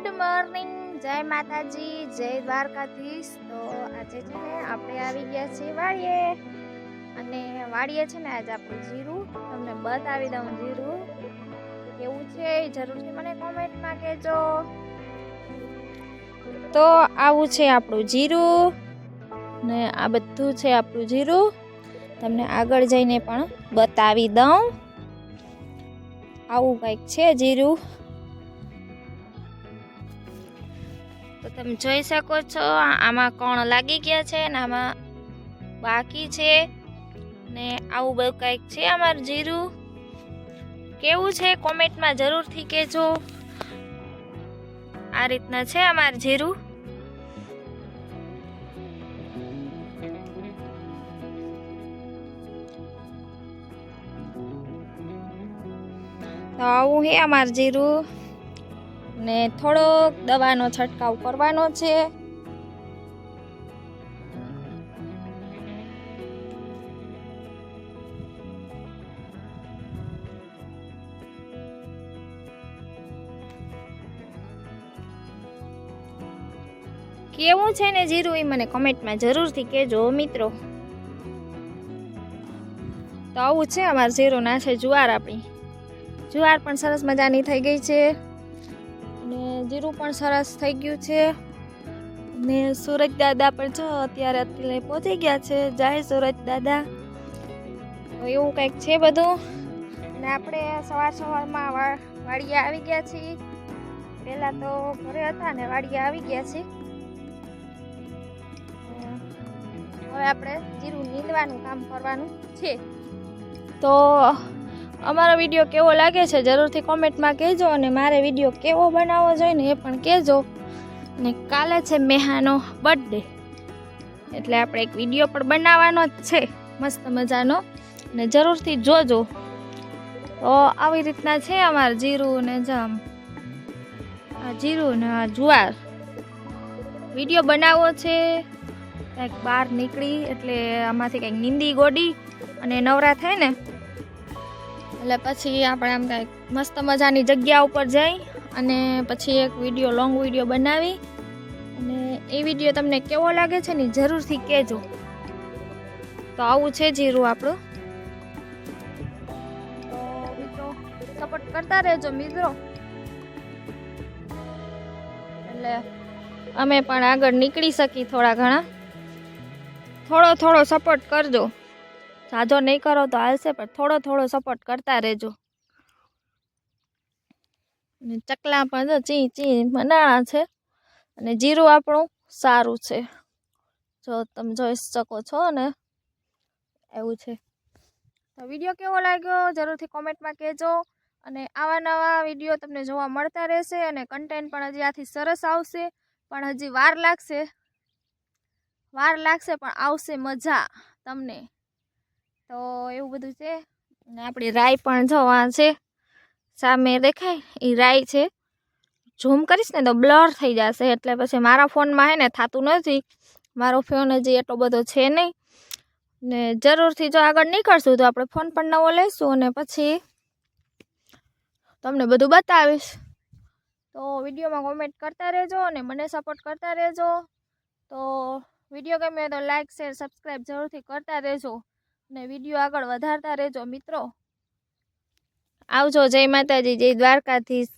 Good morning જય માતાજી, જય દ્વારકાધીશ. તો આજે છે ને આપણે આવી ગયા છીએ વાડીએ. અને વાડીએ છે ને આજે આપણું જીરું. તમને બતાવી દઉં જીરું. કેવું છે? જરૂરથી મને કોમેન્ટમાં કહેજો. તો આવું છે આપણું જીરું. ને આ બધું છે આપણું જીરું. તમને આગળ જઈને પણ બતાવી દઉં. આવું કંઈક છે જીરું. તો તમે જોઈ શકો છો આમાં કોણ લાગી ગયા છે ને આમાં બાકી છે ને આવું બધું કંઈક છે અમારું જીરું. કેવું છે? કોમેન્ટમાં જરૂરથી કહેજો. આ રીતના છે અમારું જીરું. તો આવું હે અમારું જીરું. ને થોડોક દવાનો છંટકાવ કરવાનો છે. કેવું છે ને જીરું એ મને કમેન્ટમાં જરૂરથી કહેજો મિત્રો. તો આવું છે અમારું જીરું ના છે જુવાર આપણી. જુવાર પણ સરસ મજાની થઈ ગઈ છે. જીરું પણ સરસ થઈ ગયું છે. ને સુરજ દાદા પણ જો અત્યારે અત્યારે પહોંચી ગયા છે. જય સુરજ દાદા. એવું કંઈક છે બધું? ને આપણે સવાર સવારમાં વાડીએ આવી ગયા છીએ. પહેલાં તો ઘરે હતા ને વાડીએ આવી ગયા છીએ. હવે આપણે જીરું નીંદવાનું કામ કરવાનું છે. તો અમારો વીડિયો કેવો લાગે છે જરૂરથી કોમેન્ટમાં કહેજો અને મારે વીડિયો કેવો બનાવવો જોઈએ ને એ પણ કહેજો. ને કાલે છે મેહાનો બર્થડે એટલે આપણે એક વીડિયો પણ બનાવવાનો જ છે. મસ્ત મજાનો. ને જરૂરથી જોજો. તો આવી રીતના છે અમારે જીરું ને જામ આ જીરું ને આ જુવાર. વીડિયો બનાવવો છે. કંઈક બહાર નીકળી એટલે આમાંથી કંઈક નિંદી ગોડી અને નવરા થાય ને એટલે પછી આપણે આમ કાંઈક મસ્ત મજાની જગ્યા ઉપર જઈ અને પછી એક વીડિયો લોંગ વીડિયો બનાવી. અને એ વીડિયો તમને કેવો લાગે છે ને જરૂરથી કહેજો. તો આવું છે જીરું આપણું. સપોર્ટ કરતા રહેજો મિત્રો. એટલે અમે પણ આગળ નીકળી શકી થોડા ઘણા. થોડો થોડો સપોર્ટ કરજો. સાજો નહીં કરો તો હાલશે, પણ થોડો થોડો સપોર્ટ કરતા રહેજો. અને ચકલા પણ જો ચી ચી મંડાણા છે અને જીરું આપણું સારું છે. જો તમે જોઈ શકો છો ને, એવું છે. તો વીડિયો કેવો લાગ્યો જરૂરથી કોમેન્ટમાં કહેજો અને આવા નવા વીડિયો તમને જોવા મળતા રહેશે અને કન્ટેન્ટ પણ હજી આથી સરસ આવશે, પણ હજી વાર લાગશે. વાર લાગશે પણ આવશે મજા તમને. તો એવું બધું છે. ને આપણી રાઈ પણ જોવા છે, સામે દેખાય એ રાઈ છે. ઝૂમ કરીશ ને તો બ્લર થઈ જશે, એટલે પછી મારા ફોનમાં હે ને થતું નથી. મારો ફોન હજી એટલો બધો છે નહીં. ને જરૂરથી જો આગળ નીકળશું તો આપણે ફોન પણ નવો લઈશું અને પછી તમને બધું બતાવીશ. તો વિડીયોમાં કોમેન્ટ કરતા રહેજો અને મને સપોર્ટ કરતા રહેજો. તો વીડિયો ગમે તો લાઇક શેર, સબસ્ક્રાઈબ જરૂરથી કરતા રહેજો. અને વીડિયો આગળ વધારતા રહેજો મિત્રો. આવજો જય માતાજી જય દ્વારકાધીશ.